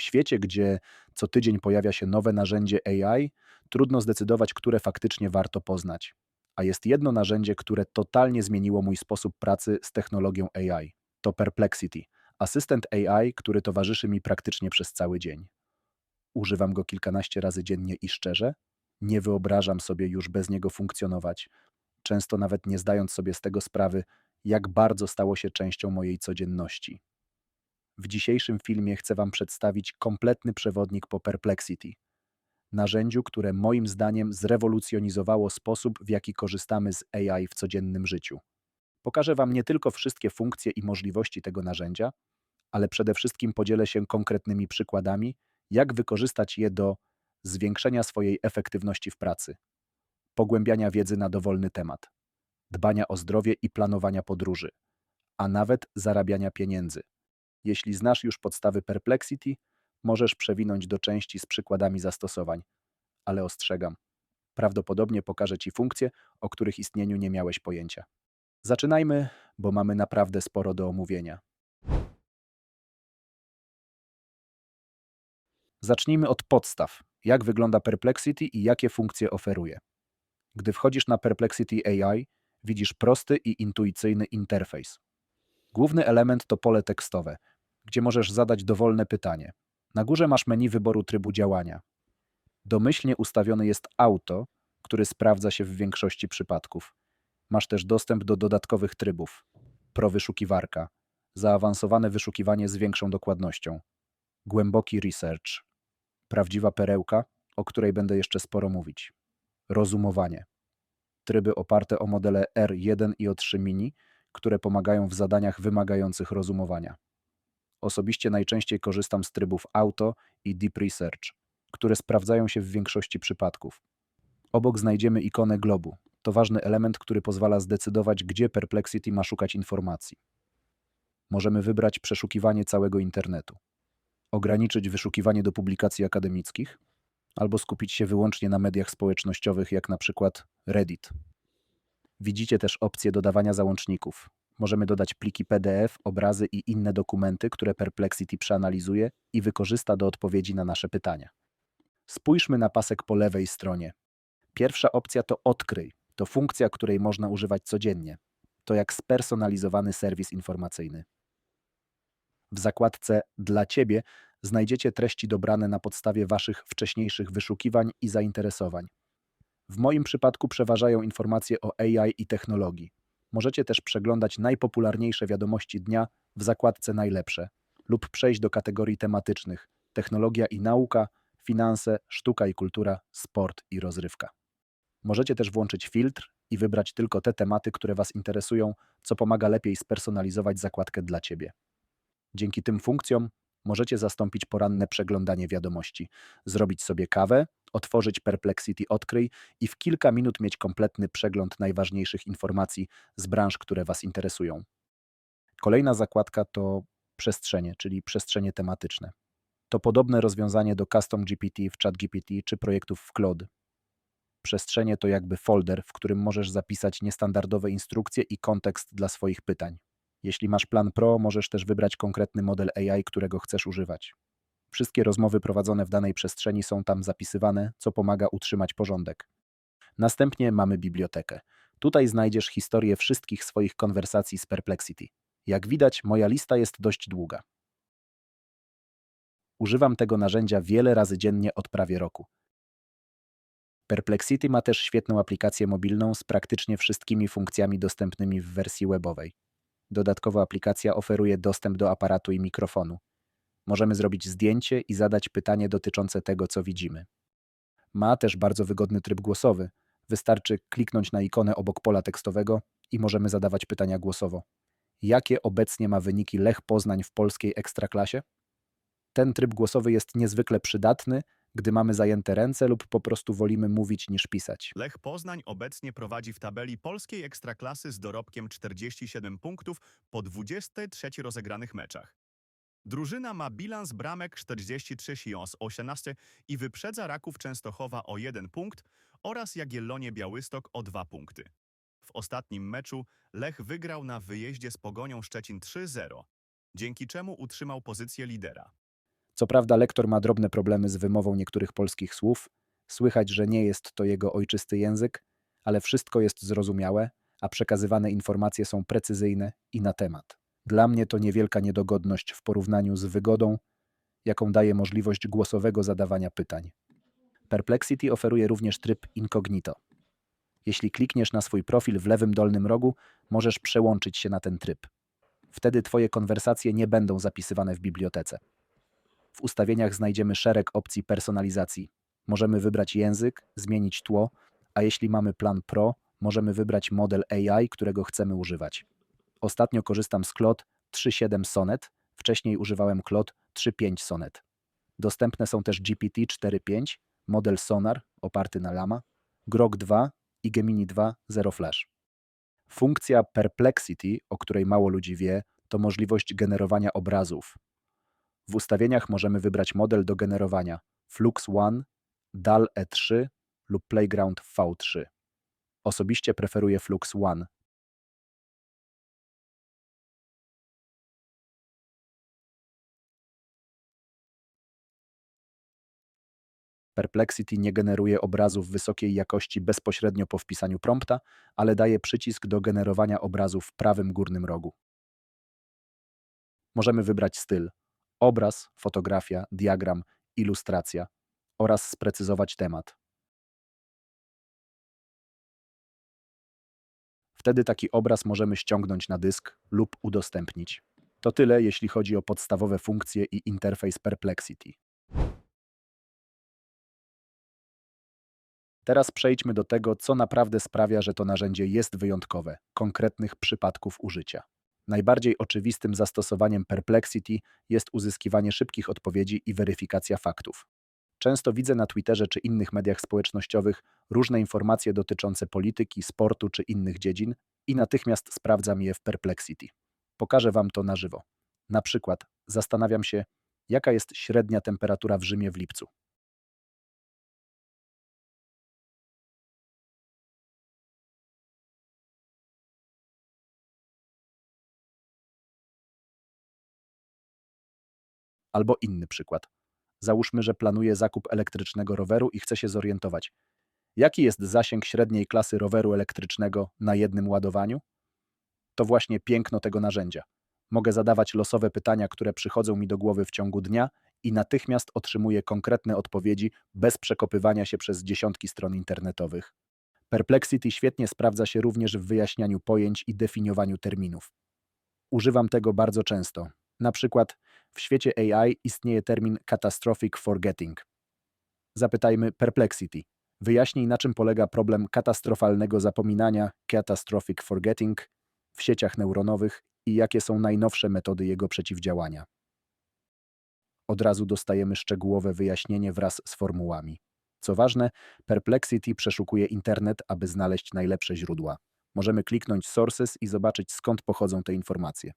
W świecie, gdzie co tydzień pojawia się nowe narzędzie AI, trudno zdecydować, które faktycznie warto poznać. A jest jedno narzędzie, które totalnie zmieniło mój sposób pracy z technologią AI. To Perplexity, asystent AI, który towarzyszy mi praktycznie przez cały dzień. Używam go kilkanaście razy dziennie i szczerze, nie wyobrażam sobie już bez niego funkcjonować, często nawet nie zdając sobie z tego sprawy, jak bardzo stało się częścią mojej codzienności. W dzisiejszym filmie chcę Wam przedstawić kompletny przewodnik po Perplexity, narzędziu, które moim zdaniem zrewolucjonizowało sposób, w jaki korzystamy z AI w codziennym życiu. Pokażę Wam nie tylko wszystkie funkcje i możliwości tego narzędzia, ale przede wszystkim podzielę się konkretnymi przykładami, jak wykorzystać je do zwiększenia swojej efektywności w pracy, pogłębiania wiedzy na dowolny temat, dbania o zdrowie i planowania podróży, a nawet zarabiania pieniędzy. Jeśli znasz już podstawy Perplexity, możesz przewinąć do części z przykładami zastosowań, ale ostrzegam, prawdopodobnie pokażę Ci funkcje, o których istnieniu nie miałeś pojęcia. Zaczynajmy, bo mamy naprawdę sporo do omówienia. Zacznijmy od podstaw. Jak wygląda Perplexity i jakie funkcje oferuje? Gdy wchodzisz na Perplexity AI, widzisz prosty i intuicyjny interfejs. Główny element to pole tekstowe, gdzie możesz zadać dowolne pytanie. Na górze masz menu wyboru trybu działania. Domyślnie ustawiony jest auto, który sprawdza się w większości przypadków. Masz też dostęp do dodatkowych trybów. Pro wyszukiwarka, zaawansowane wyszukiwanie z większą dokładnością, głęboki research, prawdziwa perełka, o której będę jeszcze sporo mówić, rozumowanie, tryby oparte o modele R1 i O3 mini, które pomagają w zadaniach wymagających rozumowania. Osobiście najczęściej korzystam z trybów Auto i Deep Research, które sprawdzają się w większości przypadków. Obok znajdziemy ikonę globu. To ważny element, który pozwala zdecydować, gdzie Perplexity ma szukać informacji. Możemy wybrać przeszukiwanie całego internetu, ograniczyć wyszukiwanie do publikacji akademickich, albo skupić się wyłącznie na mediach społecznościowych, jak na przykład Reddit. Widzicie też opcję dodawania załączników. Możemy dodać pliki PDF, obrazy i inne dokumenty, które Perplexity przeanalizuje i wykorzysta do odpowiedzi na nasze pytania. Spójrzmy na pasek po lewej stronie. Pierwsza opcja to Odkryj. To funkcja, której można używać codziennie. To jak spersonalizowany serwis informacyjny. W zakładce Dla Ciebie znajdziecie treści dobrane na podstawie Waszych wcześniejszych wyszukiwań i zainteresowań. W moim przypadku przeważają informacje o AI i technologii. Możecie też przeglądać najpopularniejsze wiadomości dnia w zakładce Najlepsze lub przejść do kategorii tematycznych technologia i nauka, finanse, sztuka i kultura, sport i rozrywka. Możecie też włączyć filtr i wybrać tylko te tematy, które Was interesują, co pomaga lepiej spersonalizować zakładkę dla Ciebie. Dzięki tym funkcjom możecie zastąpić poranne przeglądanie wiadomości, zrobić sobie kawę, otworzyć Perplexity Odkryj i w kilka minut mieć kompletny przegląd najważniejszych informacji z branż, które Was interesują. Kolejna zakładka to przestrzenie, czyli przestrzenie tematyczne. To podobne rozwiązanie do Custom GPT w ChatGPT czy projektów w Claude. Przestrzenie to jakby folder, w którym możesz zapisać niestandardowe instrukcje i kontekst dla swoich pytań. Jeśli masz plan Pro, możesz też wybrać konkretny model AI, którego chcesz używać. Wszystkie rozmowy prowadzone w danej przestrzeni są tam zapisywane, co pomaga utrzymać porządek. Następnie mamy bibliotekę. Tutaj znajdziesz historię wszystkich swoich konwersacji z Perplexity. Jak widać, moja lista jest dość długa. Używam tego narzędzia wiele razy dziennie od prawie roku. Perplexity ma też świetną aplikację mobilną z praktycznie wszystkimi funkcjami dostępnymi w wersji webowej. Dodatkowo aplikacja oferuje dostęp do aparatu i mikrofonu. Możemy zrobić zdjęcie i zadać pytanie dotyczące tego, co widzimy. Ma też bardzo wygodny tryb głosowy. Wystarczy kliknąć na ikonę obok pola tekstowego i możemy zadawać pytania głosowo. Jakie obecnie ma wyniki Lech Poznań w polskiej ekstraklasie? Ten tryb głosowy jest niezwykle przydatny, gdy mamy zajęte ręce lub po prostu wolimy mówić niż pisać. Lech Poznań obecnie prowadzi w tabeli polskiej ekstraklasy z dorobkiem 47 punktów po 23 rozegranych meczach. Drużyna ma bilans bramek 43 z 18 i wyprzedza Raków Częstochowa o 1 punkt oraz Jagiellonie Białystok o 2 punkty. W ostatnim meczu Lech wygrał na wyjeździe z Pogonią Szczecin 3-0, dzięki czemu utrzymał pozycję lidera. Co prawda lektor ma drobne problemy z wymową niektórych polskich słów, słychać, że nie jest to jego ojczysty język, ale wszystko jest zrozumiałe, a przekazywane informacje są precyzyjne i na temat. Dla mnie to niewielka niedogodność w porównaniu z wygodą, jaką daje możliwość głosowego zadawania pytań. Perplexity oferuje również tryb incognito. Jeśli klikniesz na swój profil w lewym dolnym rogu, możesz przełączyć się na ten tryb. Wtedy Twoje konwersacje nie będą zapisywane w bibliotece. W ustawieniach znajdziemy szereg opcji personalizacji. Możemy wybrać język, zmienić tło, a jeśli mamy plan Pro, możemy wybrać model AI, którego chcemy używać. Ostatnio korzystam z Claude 3.7 Sonnet, wcześniej używałem Claude 3.5 Sonnet. Dostępne są też GPT 4.5, model Sonar oparty na Lama, Grok 2 i Gemini 2 Zero Flash. Funkcja Perplexity, o której mało ludzi wie, to możliwość generowania obrazów. W ustawieniach możemy wybrać model do generowania Flux One, DAL E3 lub Playground V3. Osobiście preferuję Flux One. Perplexity nie generuje obrazów wysokiej jakości bezpośrednio po wpisaniu prompta, ale daje przycisk do generowania obrazu w prawym górnym rogu. Możemy wybrać styl obraz, fotografia, diagram, ilustracja oraz sprecyzować temat. Wtedy taki obraz możemy ściągnąć na dysk lub udostępnić. To tyle, jeśli chodzi o podstawowe funkcje i interfejs Perplexity. Teraz przejdźmy do tego, co naprawdę sprawia, że to narzędzie jest wyjątkowe, konkretnych przypadków użycia. Najbardziej oczywistym zastosowaniem Perplexity jest uzyskiwanie szybkich odpowiedzi i weryfikacja faktów. Często widzę na Twitterze czy innych mediach społecznościowych różne informacje dotyczące polityki, sportu czy innych dziedzin i natychmiast sprawdzam je w Perplexity. Pokażę Wam to na żywo. Na przykład zastanawiam się, jaka jest średnia temperatura w Rzymie w lipcu. Albo inny przykład. Załóżmy, że planuję zakup elektrycznego roweru i chcę się zorientować. Jaki jest zasięg średniej klasy roweru elektrycznego na jednym ładowaniu? To właśnie piękno tego narzędzia. Mogę zadawać losowe pytania, które przychodzą mi do głowy w ciągu dnia i natychmiast otrzymuję konkretne odpowiedzi bez przekopywania się przez dziesiątki stron internetowych. Perplexity świetnie sprawdza się również w wyjaśnianiu pojęć i definiowaniu terminów. Używam tego bardzo często. Na przykład w świecie AI istnieje termin catastrophic forgetting. Zapytajmy Perplexity. Wyjaśnij, na czym polega problem katastrofalnego zapominania catastrophic forgetting w sieciach neuronowych i jakie są najnowsze metody jego przeciwdziałania. Od razu dostajemy szczegółowe wyjaśnienie wraz z formułami. Co ważne, Perplexity przeszukuje internet, aby znaleźć najlepsze źródła. Możemy kliknąć Sources i zobaczyć skąd pochodzą te informacje.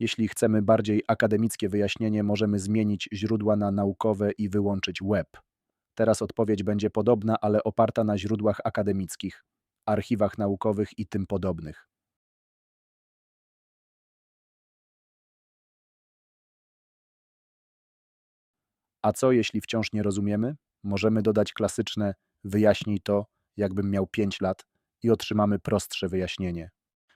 Jeśli chcemy bardziej akademickie wyjaśnienie, możemy zmienić źródła na naukowe i wyłączyć web. Teraz odpowiedź będzie podobna, ale oparta na źródłach akademickich, archiwach naukowych i tym podobnych. A co jeśli wciąż nie rozumiemy? Możemy dodać klasyczne wyjaśnij to, jakbym miał 5 lat i otrzymamy prostsze wyjaśnienie.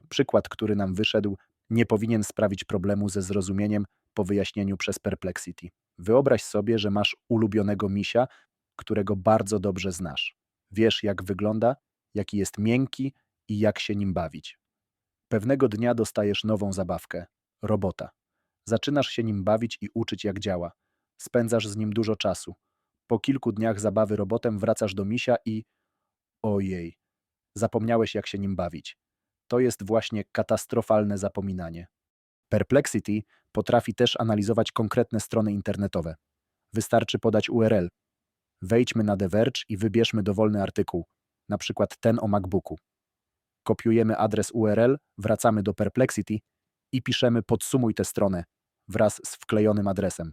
Przykład, który nam wyszedł, nie powinien sprawić problemu ze zrozumieniem po wyjaśnieniu przez Perplexity. Wyobraź sobie, że masz ulubionego misia, którego bardzo dobrze znasz. Wiesz, jak wygląda, jaki jest miękki i jak się nim bawić. Pewnego dnia dostajesz nową zabawkę robota. Zaczynasz się nim bawić i uczyć, jak działa. Spędzasz z nim dużo czasu. Po kilku dniach zabawy robotem wracasz do misia i. Ojej, zapomniałeś, jak się nim bawić. To jest właśnie katastrofalne zapominanie. Perplexity potrafi też analizować konkretne strony internetowe. Wystarczy podać URL. Wejdźmy na The Verge i wybierzmy dowolny artykuł, na przykład ten o MacBooku. Kopiujemy adres URL, wracamy do Perplexity i piszemy podsumuj tę stronę wraz z wklejonym adresem.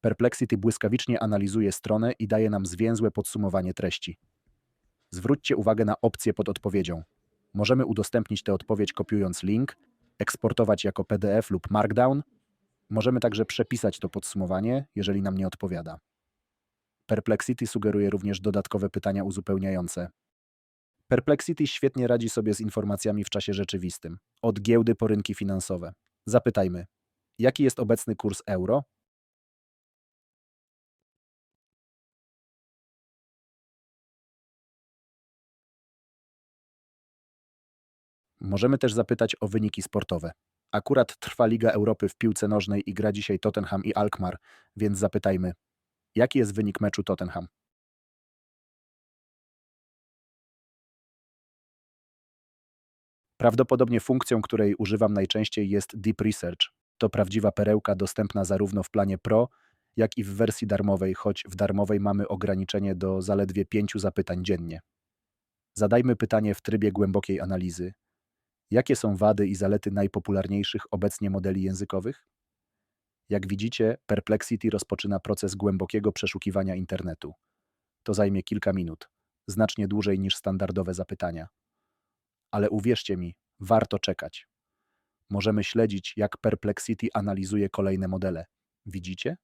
Perplexity błyskawicznie analizuje stronę i daje nam zwięzłe podsumowanie treści. Zwróćcie uwagę na opcję pod odpowiedzią. Możemy udostępnić tę odpowiedź kopiując link, eksportować jako PDF lub Markdown, Możemy także przepisać to podsumowanie, jeżeli nam nie odpowiada. Perplexity sugeruje również dodatkowe pytania uzupełniające. Perplexity świetnie radzi sobie z informacjami w czasie rzeczywistym, od giełdy po rynki finansowe. Zapytajmy, jaki jest obecny kurs euro? Możemy też zapytać o wyniki sportowe. Akurat trwa Liga Europy w piłce nożnej i gra dzisiaj Tottenham i Alkmaar, więc zapytajmy, jaki jest wynik meczu Tottenham? Prawdopodobnie funkcją, której używam najczęściej jest Deep Research. To prawdziwa perełka dostępna zarówno w planie Pro, jak i w wersji darmowej, choć w darmowej mamy ograniczenie do zaledwie pięciu zapytań dziennie. Zadajmy pytanie w trybie głębokiej analizy. Jakie są wady i zalety najpopularniejszych obecnie modeli językowych? Jak widzicie, Perplexity rozpoczyna proces głębokiego przeszukiwania internetu. To zajmie kilka minut, znacznie dłużej niż standardowe zapytania. Ale uwierzcie mi, warto czekać. Możemy śledzić, jak Perplexity analizuje kolejne modele. Widzicie?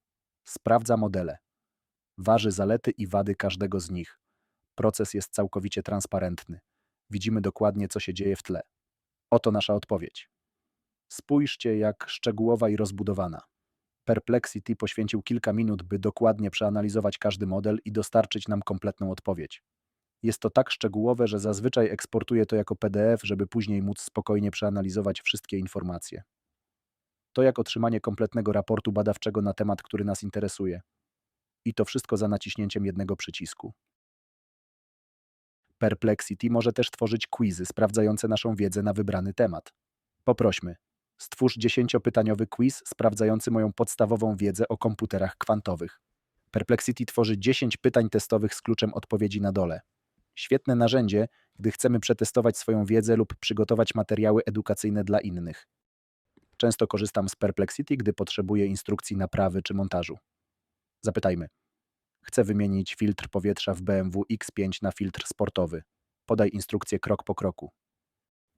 Sprawdza modele. Waży zalety i wady każdego z nich. Proces jest całkowicie transparentny. Widzimy dokładnie, co się dzieje w tle. Oto nasza odpowiedź. Spójrzcie, jak szczegółowa i rozbudowana. Perplexity poświęcił kilka minut, by dokładnie przeanalizować każdy model i dostarczyć nam kompletną odpowiedź. Jest to tak szczegółowe, że zazwyczaj eksportuję to jako PDF, żeby później móc spokojnie przeanalizować wszystkie informacje. To jak otrzymanie kompletnego raportu badawczego na temat, który nas interesuje. I to wszystko za naciśnięciem jednego przycisku. Perplexity może też tworzyć quizy sprawdzające naszą wiedzę na wybrany temat. Poprośmy. Stwórz dziesięciopytaniowy quiz sprawdzający moją podstawową wiedzę o komputerach kwantowych. Perplexity tworzy 10 pytań testowych z kluczem odpowiedzi na dole. Świetne narzędzie, gdy chcemy przetestować swoją wiedzę lub przygotować materiały edukacyjne dla innych. Często korzystam z Perplexity, gdy potrzebuję instrukcji naprawy czy montażu. Zapytajmy. Chcę wymienić filtr powietrza w BMW X5 na filtr sportowy. Podaj instrukcję krok po kroku.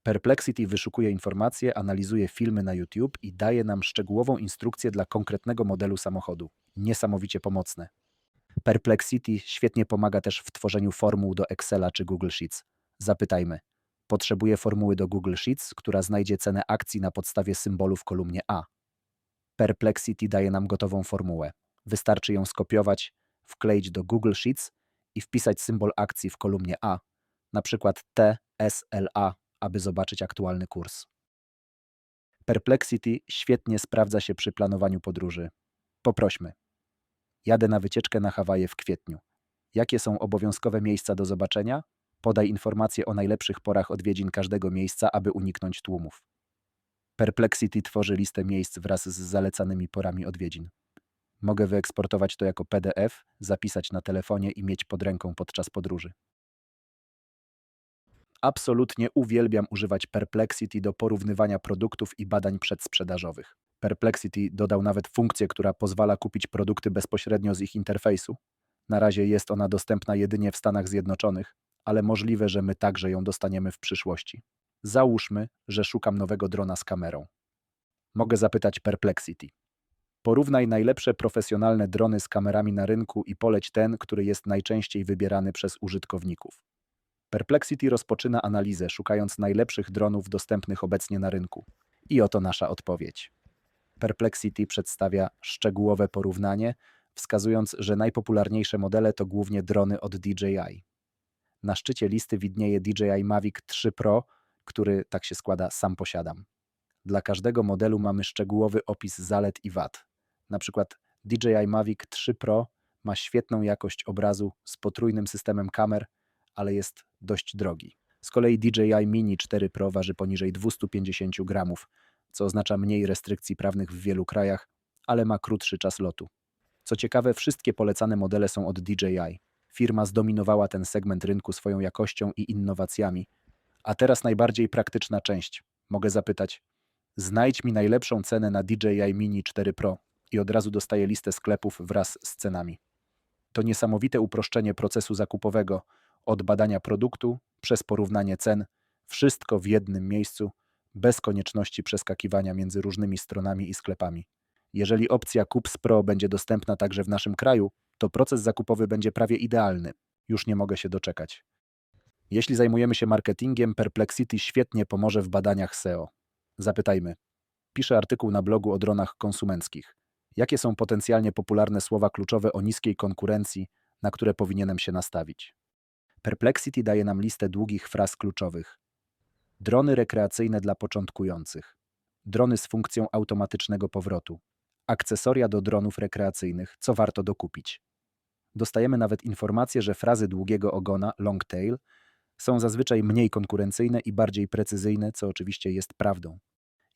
Perplexity wyszukuje informacje, analizuje filmy na YouTube i daje nam szczegółową instrukcję dla konkretnego modelu samochodu. Niesamowicie pomocne. Perplexity świetnie pomaga też w tworzeniu formuł do Excela czy Google Sheets. Zapytajmy. Potrzebuję formuły do Google Sheets, która znajdzie cenę akcji na podstawie symbolu w kolumnie A. Perplexity daje nam gotową formułę. Wystarczy ją skopiować, wkleić do Google Sheets i wpisać symbol akcji w kolumnie A, na przykład TSLA, aby zobaczyć aktualny kurs. Perplexity świetnie sprawdza się przy planowaniu podróży. Poprośmy. Jadę na wycieczkę na Hawaje w kwietniu. Jakie są obowiązkowe miejsca do zobaczenia? Podaj informacje o najlepszych porach odwiedzin każdego miejsca, aby uniknąć tłumów. Perplexity tworzy listę miejsc wraz z zalecanymi porami odwiedzin. Mogę wyeksportować to jako PDF, zapisać na telefonie i mieć pod ręką podczas podróży. Absolutnie uwielbiam używać Perplexity do porównywania produktów i badań przedsprzedażowych. Perplexity dodał nawet funkcję, która pozwala kupić produkty bezpośrednio z ich interfejsu. Na razie jest ona dostępna jedynie w Stanach Zjednoczonych, ale możliwe, że my także ją dostaniemy w przyszłości. Załóżmy, że szukam nowego drona z kamerą. Mogę zapytać Perplexity. Porównaj najlepsze profesjonalne drony z kamerami na rynku i poleć ten, który jest najczęściej wybierany przez użytkowników. Perplexity rozpoczyna analizę, szukając najlepszych dronów dostępnych obecnie na rynku. I oto nasza odpowiedź. Perplexity przedstawia szczegółowe porównanie, wskazując, że najpopularniejsze modele to głównie drony od DJI. Na szczycie listy widnieje DJI Mavic 3 Pro, który, tak się składa, sam posiadam. Dla każdego modelu mamy szczegółowy opis zalet i wad. Na przykład DJI Mavic 3 Pro ma świetną jakość obrazu z potrójnym systemem kamer, ale jest dość drogi. Z kolei DJI Mini 4 Pro waży poniżej 250 gramów, co oznacza mniej restrykcji prawnych w wielu krajach, ale ma krótszy czas lotu. Co ciekawe, wszystkie polecane modele są od DJI. Firma zdominowała ten segment rynku swoją jakością i innowacjami. A teraz najbardziej praktyczna część. Mogę zapytać: znajdź mi najlepszą cenę na DJI Mini 4 Pro i od razu dostaję listę sklepów wraz z cenami. To niesamowite uproszczenie procesu zakupowego, od badania produktu przez porównanie cen, wszystko w jednym miejscu, bez konieczności przeskakiwania między różnymi stronami i sklepami. Jeżeli opcja Kups Pro będzie dostępna także w naszym kraju, to proces zakupowy będzie prawie idealny. Już nie mogę się doczekać. Jeśli zajmujemy się marketingiem, Perplexity świetnie pomoże w badaniach SEO. Zapytajmy. Piszę artykuł na blogu o dronach konsumenckich. Jakie są potencjalnie popularne słowa kluczowe o niskiej konkurencji, na które powinienem się nastawić? Perplexity daje nam listę długich fraz kluczowych. Drony rekreacyjne dla początkujących. Drony z funkcją automatycznego powrotu. Akcesoria do dronów rekreacyjnych, co warto dokupić. Dostajemy nawet informację, że frazy długiego ogona, long tail, są zazwyczaj mniej konkurencyjne i bardziej precyzyjne, co oczywiście jest prawdą.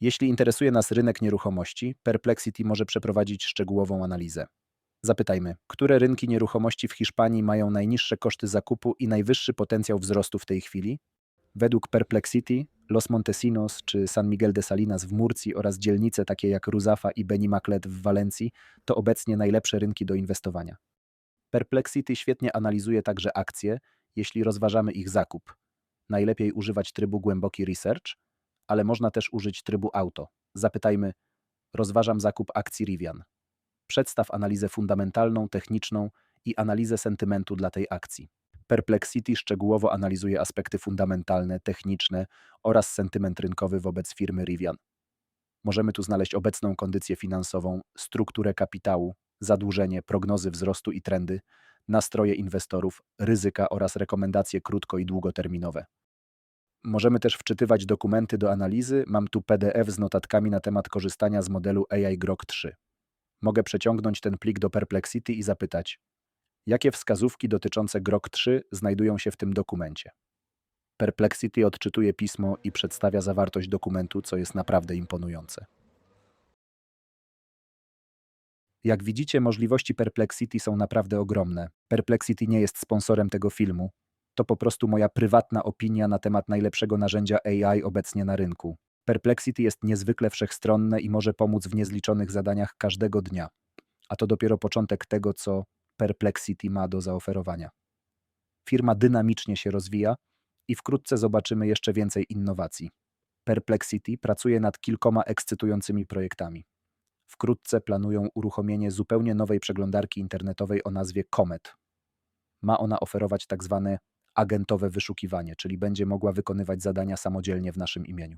Jeśli interesuje nas rynek nieruchomości, Perplexity może przeprowadzić szczegółową analizę. Zapytajmy, które rynki nieruchomości w Hiszpanii mają najniższe koszty zakupu i najwyższy potencjał wzrostu w tej chwili? Według Perplexity, Los Montesinos czy San Miguel de Salinas w Murcji oraz dzielnice takie jak Ruzafa i Benimaclet w Walencji to obecnie najlepsze rynki do inwestowania. Perplexity świetnie analizuje także akcje, jeśli rozważamy ich zakup. Najlepiej używać trybu głęboki research, ale można też użyć trybu auto. Zapytajmy, rozważam zakup akcji Rivian. Przedstaw analizę fundamentalną, techniczną i analizę sentymentu dla tej akcji. Perplexity szczegółowo analizuje aspekty fundamentalne, techniczne oraz sentyment rynkowy wobec firmy Rivian. Możemy tu znaleźć obecną kondycję finansową, strukturę kapitału, zadłużenie, prognozy wzrostu i trendy, nastroje inwestorów, ryzyka oraz rekomendacje krótko i długoterminowe. Możemy też wczytywać dokumenty do analizy. Mam tu PDF z notatkami na temat korzystania z modelu AI Grok 3. Mogę przeciągnąć ten plik do Perplexity i zapytać, jakie wskazówki dotyczące Grok 3 znajdują się w tym dokumencie. Perplexity odczytuje pismo i przedstawia zawartość dokumentu, co jest naprawdę imponujące. Jak widzicie, możliwości Perplexity są naprawdę ogromne. Perplexity nie jest sponsorem tego filmu. To po prostu moja prywatna opinia na temat najlepszego narzędzia AI obecnie na rynku. Perplexity jest niezwykle wszechstronne i może pomóc w niezliczonych zadaniach każdego dnia. A to dopiero początek tego, co Perplexity ma do zaoferowania. Firma dynamicznie się rozwija i wkrótce zobaczymy jeszcze więcej innowacji. Perplexity pracuje nad kilkoma ekscytującymi projektami. Wkrótce planują uruchomienie zupełnie nowej przeglądarki internetowej o nazwie Comet. Ma ona oferować tak zwane agentowe wyszukiwanie, czyli będzie mogła wykonywać zadania samodzielnie w naszym imieniu.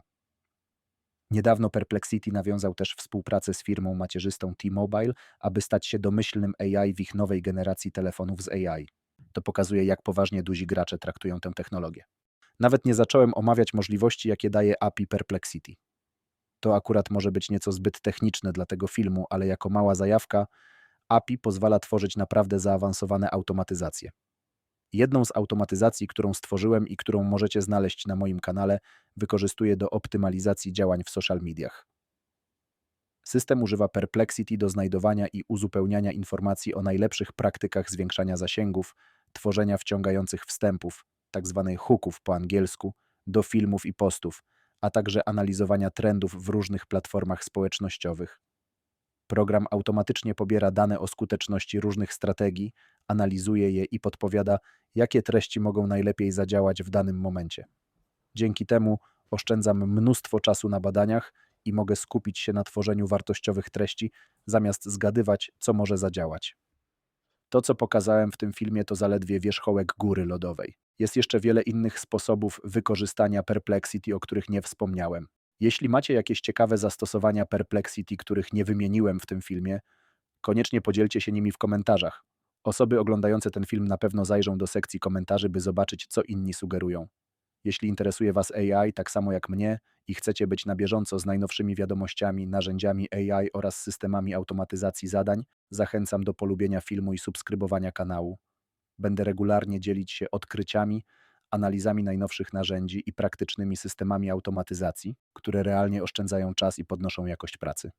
Niedawno Perplexity nawiązał też współpracę z firmą macierzystą T-Mobile, aby stać się domyślnym AI w ich nowej generacji telefonów z AI. To pokazuje, jak poważnie duzi gracze traktują tę technologię. Nawet nie zacząłem omawiać możliwości, jakie daje API Perplexity. To akurat może być nieco zbyt techniczne dla tego filmu, ale jako mała zajawka, API pozwala tworzyć naprawdę zaawansowane automatyzacje. Jedną z automatyzacji, którą stworzyłem i którą możecie znaleźć na moim kanale, wykorzystuję do optymalizacji działań w social mediach. System używa Perplexity do znajdowania i uzupełniania informacji o najlepszych praktykach zwiększania zasięgów, tworzenia wciągających wstępów, tzw. hooków po angielsku, do filmów i postów, a także analizowania trendów w różnych platformach społecznościowych. Program automatycznie pobiera dane o skuteczności różnych strategii, analizuje je i podpowiada, jakie treści mogą najlepiej zadziałać w danym momencie. Dzięki temu oszczędzam mnóstwo czasu na badaniach i mogę skupić się na tworzeniu wartościowych treści, zamiast zgadywać, co może zadziałać. To, co pokazałem w tym filmie, to zaledwie wierzchołek góry lodowej. Jest jeszcze wiele innych sposobów wykorzystania Perplexity, o których nie wspomniałem. Jeśli macie jakieś ciekawe zastosowania Perplexity, których nie wymieniłem w tym filmie, koniecznie podzielcie się nimi w komentarzach. Osoby oglądające ten film na pewno zajrzą do sekcji komentarzy, by zobaczyć, co inni sugerują. Jeśli interesuje Was AI tak samo jak mnie i chcecie być na bieżąco z najnowszymi wiadomościami, narzędziami AI oraz systemami automatyzacji zadań, zachęcam do polubienia filmu i subskrybowania kanału. Będę regularnie dzielić się odkryciami, analizami najnowszych narzędzi i praktycznymi systemami automatyzacji, które realnie oszczędzają czas i podnoszą jakość pracy.